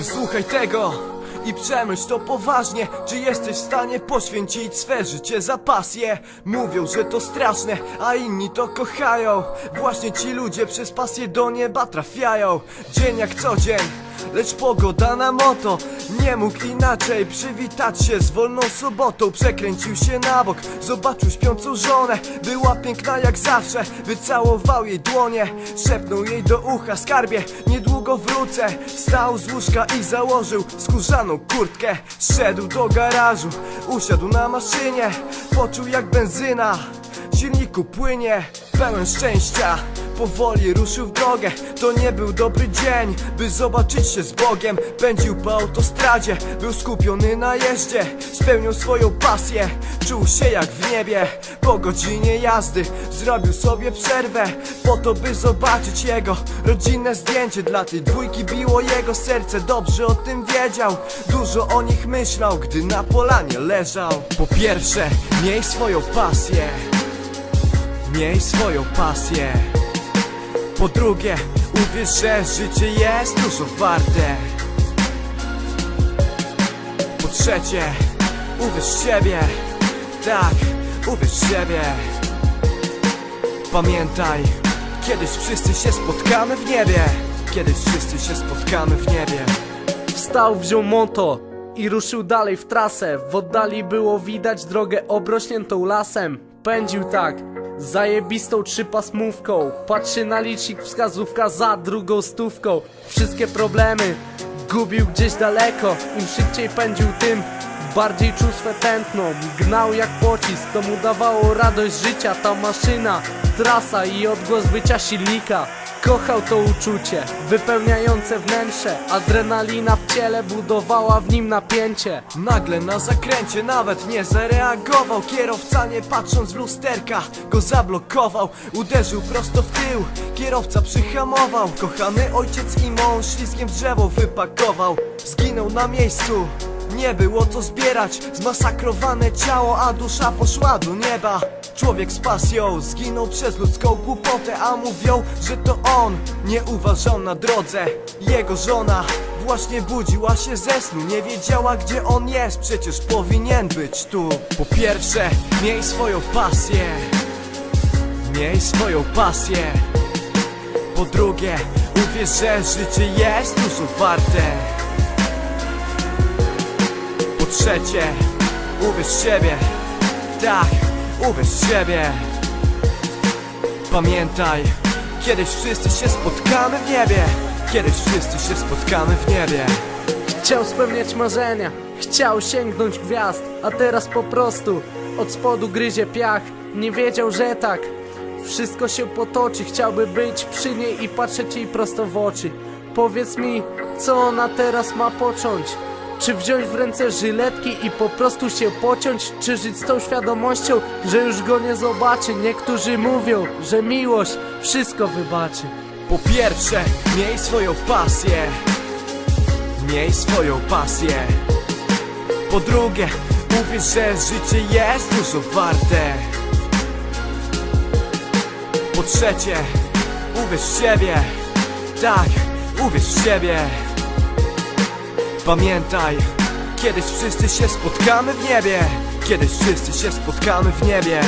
Wysłuchaj tego i przemyśl to poważnie. Czy jesteś w stanie poświęcić swe życie za pasję? Mówią, że to straszne, a inni to kochają. Właśnie ci ludzie przez pasję do nieba trafiają. Dzień jak co dzień Lecz pogoda na moto Nie mógł inaczej przywitać się z wolną sobotą. Przekręcił się na bok, zobaczył śpiącą żonę. Była piękna jak zawsze, wycałował jej dłonie. Szepnął jej do ucha, skarbie, niedługo wrócę. Wstał z łóżka i założył skórzaną kurtkę. Szedł do garażu, usiadł na maszynie. Poczuł jak benzyna w silniku płynie Pełen szczęścia Powoli ruszył w drogę. To nie był dobry dzień By zobaczyć się z Bogiem. Pędził po autostradzie Był skupiony na jeździe. Spełnił swoją pasję Czuł się jak w niebie. Po godzinie jazdy Zrobił sobie przerwę Po to by zobaczyć jego Rodzinne zdjęcie. Dla tej dwójki biło jego serce Dobrze o tym wiedział. Dużo o nich myślał Gdy na polanie leżał. Po pierwsze Miej swoją pasję. Miej swoją pasję Po drugie, uwierz, że życie jest dużo warte. Po trzecie, uwierz w siebie. Tak, uwierz w siebie. Pamiętaj, kiedyś wszyscy się spotkamy w niebie. Kiedyś wszyscy się spotkamy w niebie. Wstał, wziął moto i ruszył dalej w trasę. W oddali było widać drogę obrośniętą lasem. Pędził tak, zajebistą trzypasmówką. Patrzy na licznik, wskazówka za drugą stówką. Wszystkie problemy gubił gdzieś daleko. Im szybciej pędził, tym bardziej czuł swe tętno. Gnał jak pocisk, to mu dawało radość życia. Ta maszyna, trasa i odgłos wycia silnika. Kochał to uczucie, wypełniające wnętrze. Adrenalina w ciele budowała w nim napięcie. Nagle na zakręcie nawet nie zareagował. Kierowca nie patrząc w lusterka go zablokował. Uderzył prosto w tył, kierowca przyhamował. Kochany ojciec i mąż śliskiem w drzewo wypakował. Zginął na miejscu nie było co zbierać. Zmasakrowane ciało, a dusza poszła do nieba Człowiek z pasją zginął przez ludzką głupotę A mówią, że to on nie uważał na drodze. Jego żona właśnie budziła się ze snu Nie wiedziała gdzie on jest, przecież powinien być tu. Po pierwsze, miej swoją pasję. Miej swoją pasję. Po drugie, uwierz, że życie jest dużo warte. Po trzecie, uwierz w siebie. Tak, uwierz w siebie. Pamiętaj, kiedyś wszyscy się spotkamy w niebie. Kiedyś wszyscy się spotkamy w niebie. Chciał spełniać marzenia, chciał sięgnąć gwiazd A teraz po prostu od spodu gryzie piach. Nie wiedział, że tak. Wszystko się potoczy Chciałby być przy niej i patrzeć jej prosto w oczy. Powiedz mi, co ona teraz ma począć? Czy wziąć w ręce żyletki i po prostu się pociąć? Czy żyć z tą świadomością, że już go nie zobaczy? Niektórzy mówią, że miłość wszystko wybaczy. Po pierwsze, miej swoją pasję. Miej swoją pasję. Po drugie, uwierz, że życie jest dużo warte. Po trzecie, uwierz w siebie. Tak, uwierz w siebie Pamiętaj, kiedyś wszyscy się spotkamy w niebie. Kiedyś wszyscy się spotkamy w niebie